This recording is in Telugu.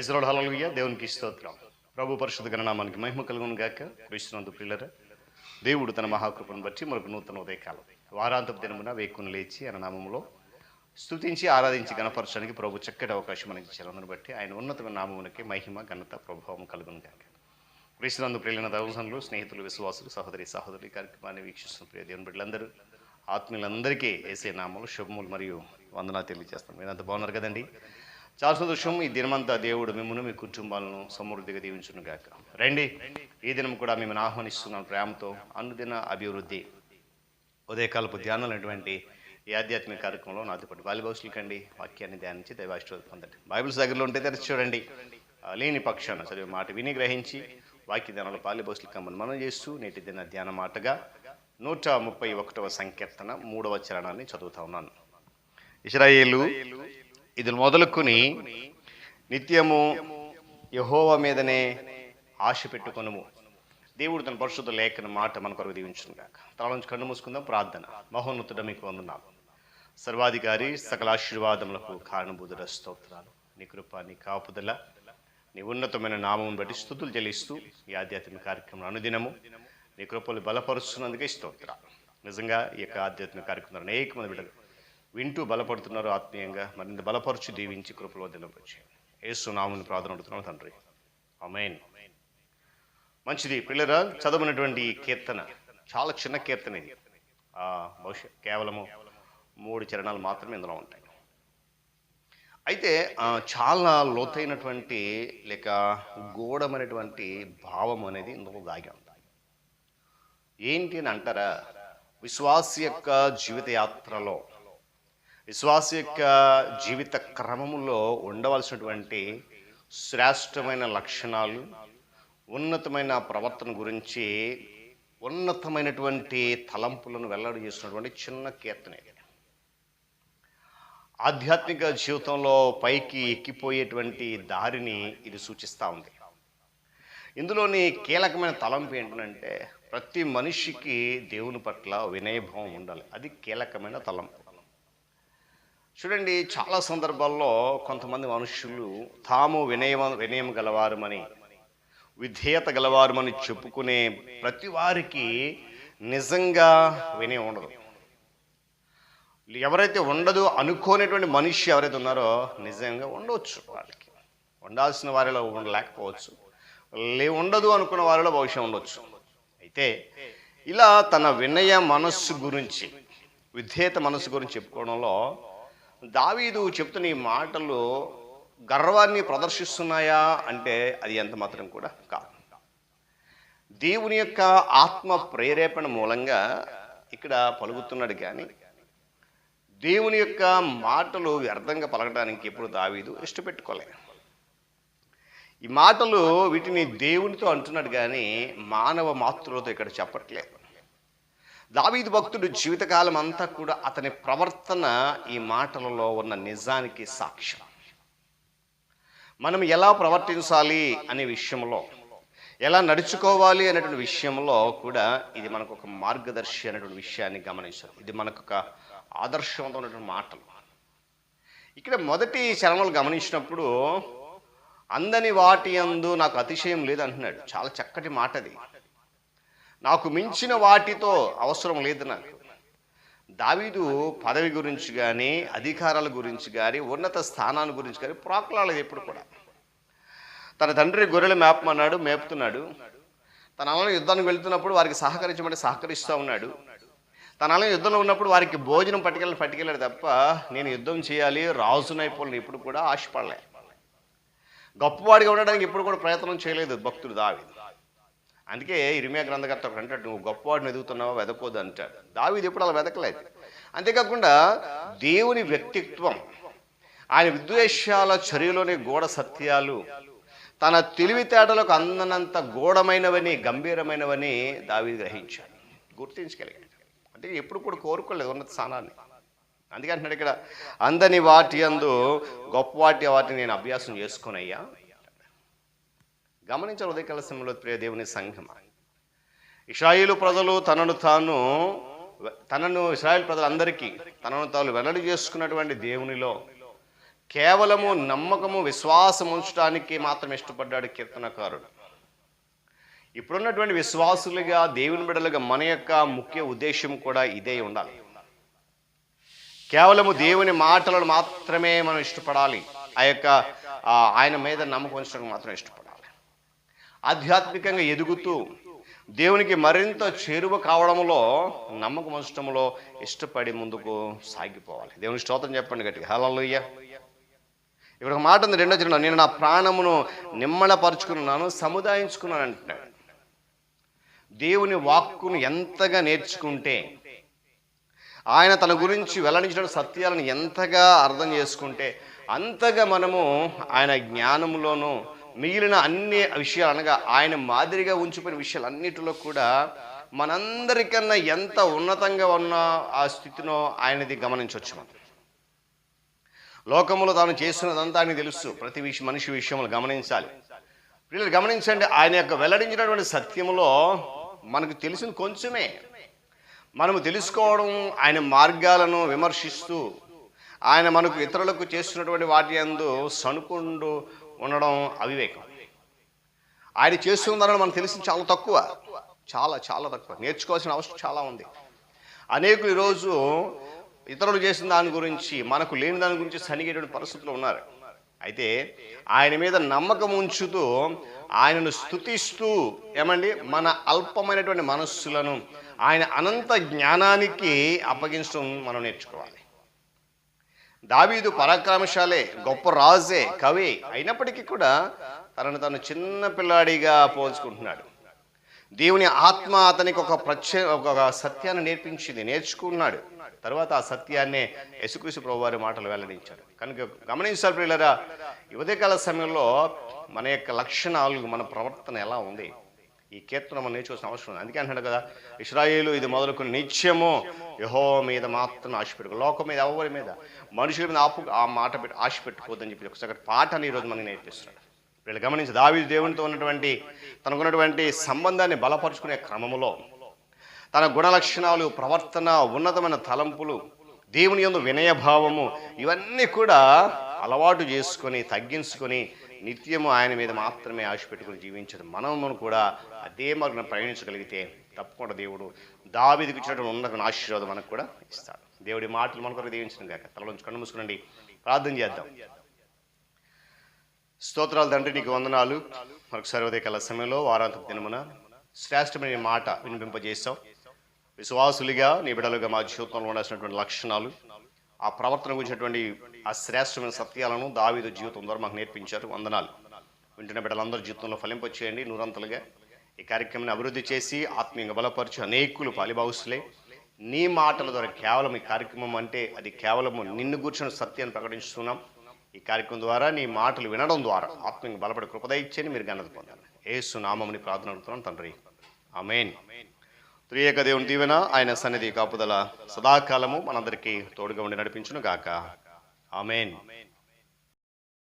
ప్రైజ్లోడ్ హలలుయ్య దేవునికి స్తోత్రం. ప్రభు పరిశుద్ధ గణనామానికి మహిమ కలుగును గాక. క్రీస్తునందు పిల్లర దేవుడు తన మహాకృపను బట్టి మనకు నూతన ఉదయకాలం. వారాంతపు దినమున వేకుని లేచి ఆయన నామములో స్తుతించి ఆరాధించి గణపరచడానికి ప్రభు చక్కటి అవకాశం మనకి ఇచ్చారు. బట్టి ఆయన ఉన్నతమైన నామమునకి మహిమ ఘనత ప్రభావం కలుగును గాక. క్రీస్తునందు ప్రియులైన దైవసనులు స్నేహితులు విశ్వాసులు సహోదరి సహోదరి కార్యక్రమాన్ని వీక్షిస్తున్న ప్రియ దేవుని బిడ్డలందరూ ఆత్మీయులందరికీ వేసే నామాలు శుభములు మరియు వందనాలు తెలియజేస్తాం మీరంతా బాగున్నారు కదండి? చాలా సంతోషం. ఈ దినమంతా దేవుడు మిమ్మల్ని మీ కుటుంబాలను సమృద్ధిగా దీవించును గాక. రండి. ఈ దినం కూడా మిమ్మల్ని ఆహ్వానిస్తున్నాం ప్రేమతో. అనుదిన అభివృద్ధి ఉదయకాలపు ధ్యానాలైనటువంటి ఈ ఆధ్యాత్మిక కార్యక్రమంలో నాతో పాటు బాలిబాసులు కండి. వాక్యాన్ని ధ్యానించి దైవాశ్రోధ పొందండి. బైబిల్స్ దగ్గరలో ఉంటే తెరచి చూడండి. లేని పక్షాన చదివే మాట విని గ్రహించి వాక్య ధ్యానంలో బాలిబాసులు కమ్మని మనం చేస్తూ నేటి దిన ధ్యాన మాటగా నూట ముప్పై ఒకటవ సంకీర్తన మూడవ చరణాన్ని చదువుతా ఉన్నాను. ఇస్రాయేలు ఇది మొదలుకొని నిత్యము యహోవ మీదనే ఆశ పెట్టుకొనుము. దేవుడు తన పరిశుద్ధ లేఖన మాట మన కొరకు దీవించును గాక తల నుంచి కన్ను మూసుకుందాం ప్రార్థన. మహోన్నతుడ మీకు వందనాలు. సర్వాధికారి సకల ఆశీర్వాదములకు కారణభూతుల స్తోత్రాలు. నీ కృప నీ కాపుదల నీ ఉన్నతమైన నామం బట్టి స్థుతులు చెల్లిస్తూ ఈ ఆధ్యాత్మిక కార్యక్రమం అనుదినము. నీ కృపలు బలపరుస్తున్నందుకే స్తోత్రాలు. నిజంగా ఈ యొక్క ఆధ్యాత్మిక కార్యక్రమం అనేక మంది బిడ్డలు వింటూ బలపడుతున్నారు ఆత్మీయంగా. మరింత బలపరుచు దీవించి కృపలో దినపరిచి ఏసు నాముని ప్రార్థన అడుగుతున్నాను తండ్రి. అమేన్ మంచిది. పిల్లరా చదవనటువంటి కీర్తన. చాలా చిన్న కీర్తన ఇది. బహుశా కేవలము మూడు చరణాలు మాత్రమే ఇందులో ఉంటాయి. అయితే చాలా లోతైనటువంటి లేక గూఢమైనటువంటి భావం అనేది ఇందులో దాగి ఉంటాయి ఏంటి అని అంటారా? విశ్వాస యొక్క జీవిత యాత్రలో విశ్వాస యొక్క జీవిత క్రమములో ఉండవలసినటువంటి శ్రేష్టమైన లక్షణాలు ఉన్నతమైన ప్రవర్తన గురించి ఉన్నతమైనటువంటి తలంపులను వెల్లడి చేస్తున్నటువంటి చిన్న కీర్తన. ఇది ఆధ్యాత్మిక జీవితంలో పైకి ఎక్కిపోయేటువంటి దారిని ఇది సూచిస్తూ ఉంది. ఇందులోని కీలకమైన తలంపు ఏంటంటే ప్రతి మనిషికి దేవుని పట్ల వినయభావం ఉండాలి. అది కీలకమైన తలంపు. చూడండి చాలా సందర్భాల్లో కొంతమంది మనుషులు తాము వినయం వినయం గలవారమని విధేయత గలవారమని చెప్పుకునే ప్రతి వారికి నిజంగా వినయం ఉండదు. ఎవరైతే ఉండదు అనుకోనేటువంటి మనిషి ఎవరైతే ఉన్నారో నిజంగా ఉండవచ్చు వాళ్ళకి. ఉండాల్సిన వారిలో ఉండలేకపోవచ్చు. లే ఉండదు అనుకున్న వారిలో భవిష్యం ఉండొచ్చు. అయితే ఇలా తన వినయ మనస్సు గురించి విధేయత మనస్సు గురించి చెప్పుకోవడంలో దావీదు చెప్తున్న ఈ మాటలు గర్వాన్ని ప్రదర్శిస్తున్నాయా అంటే అది ఎంత మాత్రం కూడా కాదు. దేవుని యొక్క ఆత్మ ప్రేరేపణ మూలంగా ఇక్కడ పలుకుతున్నాడు కానీ దేవుని యొక్క మాటలు వ్యర్థంగా పలకడానికి ఎప్పుడు దావీదు ఇష్టపెట్టుకోలే. ఈ మాటలు వీటిని దేవునితో అంటున్నాడు కానీ మానవ మాతృలతో ఇక్కడ చెప్పట్లేదు. దావీదు భక్తుడు జీవితకాలం అంతా కూడా అతని ప్రవర్తన ఈ మాటలలో ఉన్న నిజానికి సాక్ష్యం. మనం ఎలా ప్రవర్తించాలి అనే విషయంలో ఎలా నడుచుకోవాలి అనేటువంటి విషయంలో కూడా ఇది మనకు ఒక మార్గదర్శి అనేటువంటి విషయాన్ని గమనించాలి ఇది మనకు ఒక ఆదర్శవంతమైనటువంటి మాటలు. ఇక్కడ మొదటి చరణాలు గమనించినప్పుడు అందని వాటి అందు నాకు అతిశయం లేదు అంటున్నాడు చాలా చక్కటి మాట అది నాకు మించిన వాటితో అవసరం లేదు నాకు. దావీదు పదవి గురించి కానీ అధికారాల గురించి కానీ ఉన్నత స్థానాల గురించి కానీ ప్రాకులాడలేదు ఎప్పుడు కూడా. తన తండ్రి గొర్రెలు మేపమన్నాడు మేపుతున్నాడు. తన అలా యుద్ధానికి వెళ్తున్నప్పుడు వారికి సహకరించమంటే సహకరిస్తూ ఉన్నాడు. తన అలా యుద్ధంలో ఉన్నప్పుడు వారికి భోజనం పట్టుకెళ్ళి పట్టుకెళ్ళాడు తప్ప నేను యుద్ధం చేయాలి రాజునైపోలని ఇప్పుడు కూడా ఆశపడలే. గొప్పవాడిగా ఉండడానికి ఎప్పుడు కూడా ప్రయత్నం చేయలేదు భక్తుడు దావీదు. అందుకే ఇరిమియా గ్రంథకర్త ఒకటి అంటాడు నువ్వు గొప్పవాడిని ఎదుగుతున్నావా? వెదకోదు అంటాడు. దావిది ఎప్పుడు అలా వెదకలేదు. అంతేకాకుండా దేవుని వ్యక్తిత్వం ఆయన విద్వేషాల చర్యలోని గోడ సత్యాలు తన తెలివితేటలకు అందనంత గోడమైనవని గంభీరమైనవని దావి గ్రహించాడు. గుర్తించగలిగాడు. అంటే ఎప్పుడు కూడా కోరుకోలేదు ఉన్నత స్థానాన్ని. అందుకే అంటున్నాడు ఇక్కడ అందని వాటి అందు గొప్ప వాటి వాటిని నేను అభ్యాసం చేసుకునయ్యా. గమనించాలి ఉదయకాల సమయంలో ప్రియ దేవుని సంఘం. ఇస్రాయిలు ప్రజలు తనను తాను తనను ఇస్రాయిల్ ప్రజలందరికీ తనను తాను వెల్లడి చేసుకున్నటువంటి దేవునిలో కేవలము నమ్మకము విశ్వాసం ఉంచడానికి మాత్రం ఇష్టపడ్డాడు కీర్తనకారుడు. ఇప్పుడున్నటువంటి విశ్వాసులుగా దేవుని బిడలుగా మన యొక్క ముఖ్య ఉద్దేశం కూడా ఇదే ఉండాలి. కేవలము దేవుని మాటలను మాత్రమే మనం ఇష్టపడాలి. ఆ యొక్క ఆయన మీద నమ్మకం ఉంచడానికి మాత్రం ఇష్టపడాలి. ఆధ్యాత్మికంగా ఎదుగుతూ దేవునికి మరింత చేరువ కావడంలో నమ్మకం ఉంచడంలో ఇష్టపడి ముందుకు సాగిపోవాలి. దేవుని స్తోత్రం చెప్పండి గట్టిగా. హల్లెలూయ. ఇక్కడ ఒక మాట ఉంది రెండో చిన్న నేను నా ప్రాణమును నిమ్మళపరుచుకున్నాను సముదాయించుకున్నాను అంటున్నాడు. దేవుని వాక్కును ఎంతగా నేర్చుకుంటే ఆయన తన గురించి వెల్లడించిన సత్యాలను ఎంతగా అర్థం చేసుకుంటే అంతగా మనము ఆయన జ్ఞానంలోనూ మిగిలిన అన్ని విషయాలు అనగా ఆయన మాదిరిగా ఉంచిపోయిన విషయాలన్నిటిలో కూడా మనందరికన్నా ఎంత ఉన్నతంగా ఉన్న ఆ స్థితినో ఆయనది గమనించవచ్చు మనం. లోకంలో తాను చేస్తున్నదంతా ఆయనకు తెలుసు. ప్రతి విషయం మనిషి విషయంలో గమనించాలి. పిల్లలు గమనించండి ఆయన యొక్క వెల్లడించినటువంటి సత్యంలో మనకు తెలిసిన కొంచెమే. మనము తెలుసుకోవడం ఆయన మార్గాలను విమర్శిస్తూ ఆయన మనకు ఇతరులకు చేస్తున్నటువంటి వాటి అందు సనుకుండు ఉండడం అవివేకం. ఆయన చేస్తున్నారని మనకు తెలిసింది చాలా తక్కువ. చాలా చాలా తక్కువ. నేర్చుకోవాల్సిన అవసరం చాలా ఉంది. అనేకులు ఈరోజు ఇతరులు చేసిన దాని గురించి మనకు లేని దాని గురించి సనిగేటువంటి పరిస్థితులు ఉన్నారు. అయితే ఆయన మీద నమ్మకం ఉంచుతూ ఆయనను స్తుతిస్తూ ఏమండి? మన అల్పమైనటువంటి మనస్సులను ఆయన అనంత జ్ఞానానికి అప్పగించడం మనం నేర్చుకోవాలి. దావీదు పరాక్రమశాలే గొప్ప రాజే కవి అయినప్పటికీ కూడా తనను తను చిన్న పిల్లాడిగా పోల్చుకుంటున్నాడు. దేవుని ఆత్మ అతనికి ఒక ప్రత్యే ఒక సత్యాన్ని నేర్పించింది నేర్చుకున్నాడు. తర్వాత ఆ సత్యాన్నే యేసుక్రీస్తు ప్రభు వారి మాటలు వెల్లడించాడు. కనుక గమనించాలి పిల్లరా యువతకాల సమయంలో మన యొక్క లక్షణాలు మన ప్రవర్తన ఎలా ఉంది? ఈ కీర్తన మనం నేర్చుకోవాల్సిన అవసరం ఉంది. అందుకే అంటున్నాడు కదా ఇస్రాయేలు ఇది మొదలుకొని నిత్యము యహో మీద మాత్రం ఆశ పెట్టుకో. లోకం మీద ఎవరి మీద? మనుషుల మీద ఆపు ఆ మాట పెట్టి ఆశ పెట్టుకోవద్దని చెప్పి ఒకసారి పాఠాన్ని ఈరోజు మనకి నేర్పిస్తున్నాడు. వీళ్ళు గమనించి దావి దేవునితో ఉన్నటువంటి తనకున్నటువంటి సంబంధాన్ని బలపరుచుకునే క్రమంలో తన గుణలక్షణాలు ప్రవర్తన ఉన్నతమైన తలంపులు దేవుని యందు వినయభావము ఇవన్నీ కూడా అలవాటు చేసుకొని తగ్గించుకొని నిత్యము ఆయన మీద మాత్రమే ఆశ పెట్టుకుని జీవించడం మనము కూడా అదే మార్గం ప్రయాణించగలిగితే తప్పకుండా దేవుడు దావిదికి ఇచ్చినటువంటి ఉన్నతమైన ఆశీర్వాదం మనకు కూడా ఇస్తాడు. దేవుడి మాటలు మన కొరకు దీవించిన గాక. తలలోంచి కన్ను మూసుకునండి. ప్రార్థన చేద్దాం. స్తోత్రాలు తండ్రి నీకు వందనాలు. మరొకసారి ఉదయకాల సమయంలో వారాంతపు దినమున శ్రేష్టమైన మాట వినిపింపజేస్తాం విశ్వాసులుగా నీ బిడలుగా మా జీవితంలో ఉండాల్సినటువంటి లక్షణాలు ఆ ప్రవర్తన గురించినటువంటి ఆ శ్రేష్టమైన సత్యాలను దావీదు జీవితం ద్వారా మాకు నేర్పించారు. వందనాలు. వింటున్న బిడ్డలందరి జీవితంలో ఫలింపచేయండి. నూరంతలుగా ఈ కార్యక్రమాన్ని అభివృద్ధి చేసి ఆత్మీయంగా బలపరచు అనేకులు పాలిభావుసులే నీ మాటల ద్వారా కేవలం ఈ కార్యక్రమం అంటే అది కేవలము నిన్ను కూర్చొని సత్యాన్ని ప్రకటిస్తున్నాం ఈ కార్యక్రమం ద్వారా నీ మాటలు వినడం ద్వారా ఆత్మీయంగా బలపడి కృపదయిచ్చని మీరు ఘనత పొందాలి. ఏసు నామముని ప్రార్థన అడుగుతున్నాను తండ్రి. ఆమెన్. త్రియేక దేవుని దీవెన ఆయన సన్నిధి కాపుదల సదాకాలము మనందరికీ తోడుగా ఉండి నడిపించును గాక ఆమెన్.